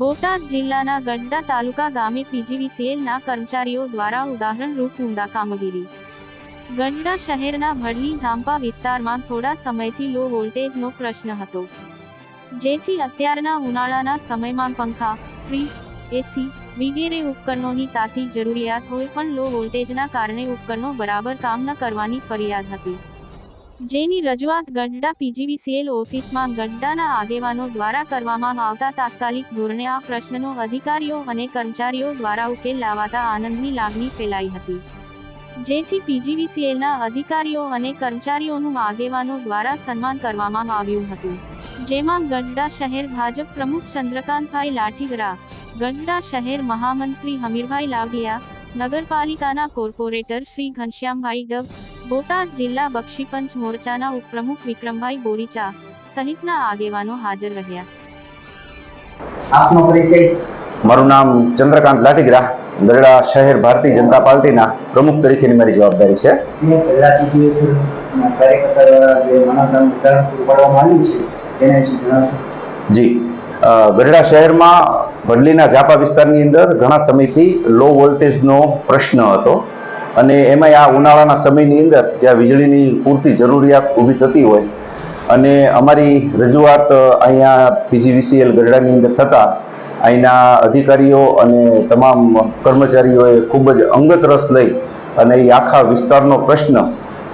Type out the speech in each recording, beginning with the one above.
બોટાદ જિલ્લાના ગડ્ડા તાલુકા ગામે પીજીવીસીએલના કર્મચારીઓ દ્વારા ઉદાહરણરૂપ ઉમદા કામગીરી. ગડ્ડા શહેરના ભડલી ઝાંપા વિસ્તારમાં થોડા સમયથી લો વોલ્ટેજનો પ્રશ્ન હતો. જેથી અત્યારના ઉનાળાના સમયમાં પંખા ફ્રીજ એસી વગેરે ઉપકરણોની તાતી જરૂરિયાત હોય પણ લો વોલ્ટેજના કારણે ઉપકરણો બરાબર કામ ન કરવાની ફરિયાદ હતી. જેની રજૂઆત ગઢડા પીજીવીસીએલ ઓફિસમાં ગઢડાના આગેવાનો દ્વારા કરવામાં આવતા તાત્કાલિક ધોરણે આ પ્રશ્નનો અધિકારીઓ અને કર્મચારીઓ દ્વારા ઉકેલ લાવાતા આનંદની લાગણી ફેલાઈ હતી. જેથી પીજીવીસીએલના અધિકારીઓ અને કર્મચારીઓનું આગેવાનો દ્વારા સન્માન કરવામાં આવ્યું હતું. જેમાં ગઢડા શહેર ભાજપ પ્રમુખ ચંદ્રકાંતભાઈ લાઠીગરા ગઢડા શહેર મહામંત્રી હમીરભાઈ લાવડિયા, નગરપાલિકાના કોર્પોરેટર શ્રી ઘનશ્યામભાઈ ડબ બોટાદ જિલ્લા બક્ષીપંચ મોરચાના ઉપપ્રમુખ વિક્રમભાઈ બોરીચા સહિતના આગેવાનો હાજર રહ્યા. આપનો પરિચય? મારું નામ ચંદ્રકાંત લાઠીગરા ગરડા શહેર ભારતીય જનતા પાર્ટીના પ્રમુખ તરીકેની મારી જવાબદારી છે. જે ગરડા શહેરમાં ભડલીના જાપા વિસ્તારની અંદર ઘણા સમયથી લો વોલ્ટેજનો પ્રશ્ન હતો. અને એમાંય આ ઉનાળાના સમયની અંદર જ્યાં વીજળીની પૂરતી જરૂરિયાત ઊભી થતી હોય અને અમારી રજૂઆત અહીંયા પીજીવીસીએલ ગઢડાની અંદર થતાં અહીંના અધિકારીઓ અને તમામ કર્મચારીઓએ ખૂબ જ અંગત રસ લઈ અને એ આખા વિસ્તારનો પ્રશ્ન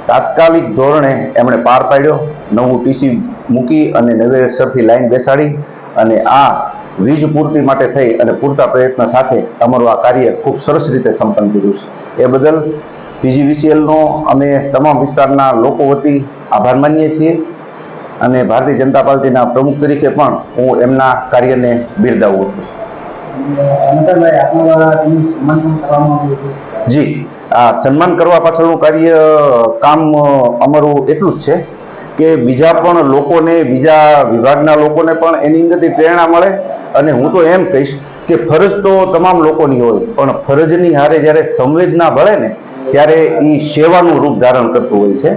તાત્કાલિક ધોરણે એમણે પાર પાડ્યો. નવું ટીસી મૂકી અને નવેસરથી લાઈન બેસાડી અને આ વીજ પૂર્તિ માટે થઈ અને પૂરતા પ્રયત્ન સાથે અમારું આ કાર્ય ખૂબ સરસ રીતે સંપન્ન કર્યું છે. એ બદલ પીજીવીસીએલનો અમે તમામ વિસ્તારના લોકો વતી આભાર માનીએ છીએ અને ભારતીય જનતા પાર્ટીના પ્રમુખ તરીકે પણ હું એમના કાર્યને બિરદાવું છું. જી આ સન્માન કરવા પાછળનું કાર્ય કામ અમારું એટલું જ છે કે બીજા પણ લોકોને, બીજા વિભાગના લોકોને પણ એની અંદરથી પ્રેરણા મળે. અને હું તો એમ કહીશ કે ફરજ તો તમામ લોકોની હોય, પણ ફરજની હારે જ્યારે સંવેદના ભળે ને, ત્યારે એ સેવાનું રૂપ ધારણ કરતું હોય છે.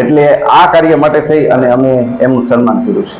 એટલે આ કાર્ય માટે થઈ અને અમે એમનું સન્માન કર્યું છે.